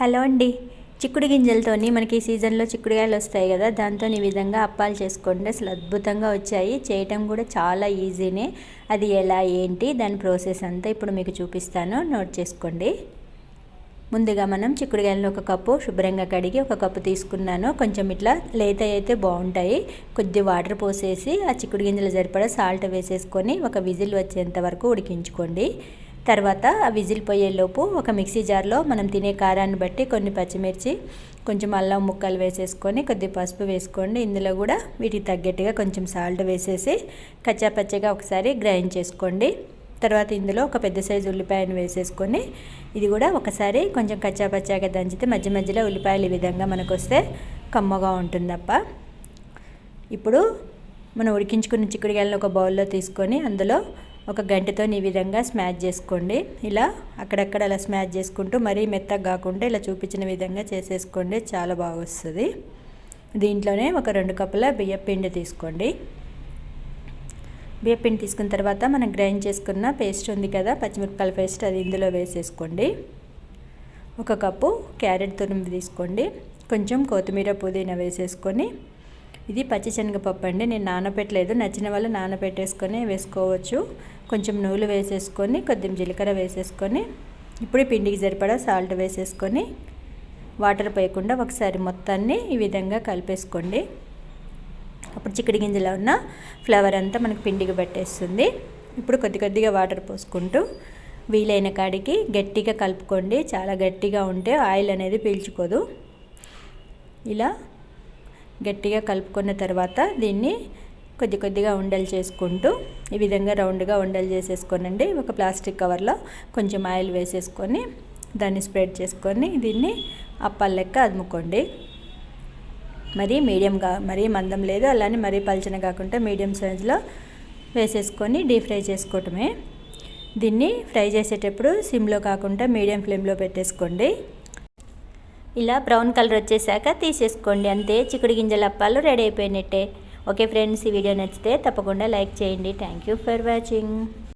Hello అండి. చిక్కుడు గింజలతోని మనకి ఈ సీజన్లో చిక్కుడుకాయలు వస్తాయి కదా దాంతో ఈ విధంగా అప్పాలు చేసుకోండి. అసలు అద్భుతంగా వచ్చాయి. చేయటం కూడా చాలా ఈజీనే. అది ఎలా ఏంటి దాని ప్రాసెస్ అంతా ఇప్పుడు మీకు చూపిస్తాను. నోట్ చేసుకోండి. ముందుగా మనం చిక్కుడుకాయలను ఒక కప్పు శుభ్రంగా కడిగి ఒక కప్పు తీసుకున్నాను. కొంచెం ఇట్లా లేత అయితే బాగుంటాయి. కొద్ది వాటర్ పోసేసి ఆ చిక్కుడు గింజలు సరిపడా సాల్ట్ వేసేసుకొని ఒక విజిల్ వచ్చేంత వరకు ఉడికించుకోండి. తర్వాత విజిల్ పోయేలోపు ఒక మిక్సీ జార్లో మనం తినే కారాన్ని బట్టి కొన్ని పచ్చిమిర్చి కొంచెం అల్లం ముక్కలు వేసేసుకొని కొద్ది పసుపు వేసుకోండి. ఇందులో కూడా వీటికి తగ్గట్టుగా కొంచెం సాల్ట్ వేసేసి కచ్చాపచ్చగా ఒకసారి గ్రైండ్ చేసుకోండి. తర్వాత ఇందులో ఒక పెద్ద సైజు ఉల్లిపాయను వేసేసుకొని ఇది కూడా ఒకసారి కొంచెం కచ్చాపచ్చాగా దంచితే మధ్య మధ్యలో ఉల్లిపాయలు ఈ విధంగా మనకు వస్తే కమ్మగా ఉంటుందప్ప. ఇప్పుడు మనం ఉడికించుకున్న చిక్కుడుకాయలను ఒక బౌల్లో తీసుకొని అందులో ఒక గంటతో ఈ విధంగా స్మాష్ చేసుకోండి. ఇలా అక్కడక్కడ అలా స్మాష్ చేసుకుంటూ మరీ మెత్తగా కాకుండా ఇలా చూపించిన విధంగా చేసేసుకోండి. చాలా బాగా వస్తుంది. దీంట్లోనే ఒక రెండు కప్పుల బియ్యపిండి తీసుకోండి. బియ్యపిండి తీసుకున్న తర్వాత మనం గ్రైండ్ చేసుకున్న పేస్ట్ ఉంది కదా పచ్చిమిరపకాయల పేస్ట్ అది ఇందులో వేసేసుకోండి. ఒక కప్పు క్యారెట్ తురుము తీసుకోండి. కొంచెం కొత్తిమీర పుదీనా వేసేసుకొని ఇది పచ్చి శనగపప్పు అండి. నేను నానబెట్టలేదు నచ్చిన వాళ్ళు నానబెట్టేసుకొని వేసుకోవచ్చు. కొంచెం నూనె వేసేసుకొని కొద్దిగా జీలకర్ర వేసేసుకొని ఇప్పుడు పిండికి సరిపడా సాల్ట్ వేసేసుకొని వాటర్ పోయకుండా ఒకసారి మొత్తాన్ని ఈ విధంగా కలిపేసుకోండి. అప్పుడు చిక్కడి గింజలో ఉన్న ఫ్లవర్ అంతా మనకు పిండికి పట్టేస్తుంది. ఇప్పుడు కొద్ది కొద్దిగా వాటర్ పోసుకుంటూ వీలైన కాడికి గట్టిగా కలుపుకోండి. చాలా గట్టిగా ఉంటే ఆయిల్ అనేది పీల్చుకోదు. ఇలా గట్టిగా కలుపుకున్న తర్వాత దీన్ని కొద్ది కొద్దిగా ఉండలు చేసుకుంటూ ఈ విధంగా రౌండ్గా ఉండలు చేసేసుకోనండి. ఒక ప్లాస్టిక్ కవర్లో కొంచెం ఆయిల్ వేసేసుకొని దాన్ని స్ప్రెడ్ చేసుకొని దీన్ని అప్పాల లెక్క అదుముకోండి. మరీ మీడియంగా మరీ మందం లేదు అలానే మరీ పలచన కాకుండా మీడియం సైజులో వేసేసుకొని డీప్ ఫ్రై చేసుకోవటమే. దీన్ని ఫ్రై చేసేటప్పుడు సిమ్లో కాకుండా మీడియం ఫ్లేమ్లో పెట్టేసుకోండి. ఇలా బ్రౌన్ కలర్ వచ్చేసాక తీసేసుకోండి. అంతే చిక్కుడు గింజల అప్పాలు రెడీ అయిపోయినట్టే. ఓకే ఫ్రెండ్స్ ఈ వీడియో నచ్చితే తప్పకుండా లైక్ చేయండి. Thank you for watching.